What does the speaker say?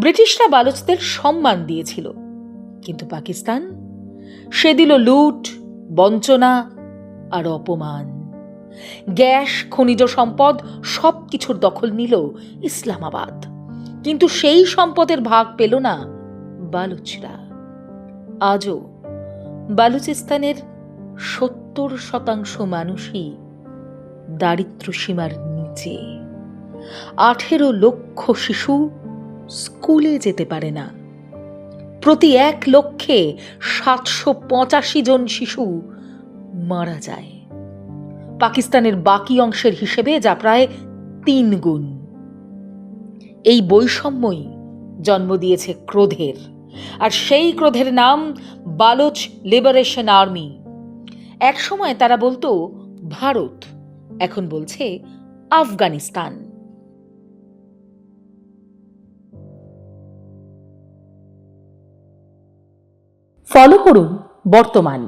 ব্রিটিশরা বালুচদের সম্মান দিয়েছিল। কিন্তু পাকিস্তান, সে দিল লুট, বঞ্চনা আর অপমান। গ্যাস, খনিজ সম্পদ সব কিছুর দখল নিল ইসলামাবাদ। কিন্তু সেই সম্পদের ভাগ পেল না বালুচরা। আজও বালুচিস্তানের সত্তর শতাংশ মানুষই দারিদ্র সীমার নিচে। আঠেরো লক্ষ শিশু স্কুলে যেতে পারে না। প্রতি এক লক্ষে সাতশো পঁচাশি জন শিশু মারা যায়। পাকিস্তানের বাকি অংশের হিসেবে যা প্রায় তিন গুণ। এই বৈষম্যই জন্ম দিয়েছে ক্রোধের। আর সেই ক্রোধের নাম বালোচ লিবারেশন আর্মি। একসময় তারা বলতো, ভারত, এখন বলছে, আফগানিস্তান। ফলো করুন বর্তমান।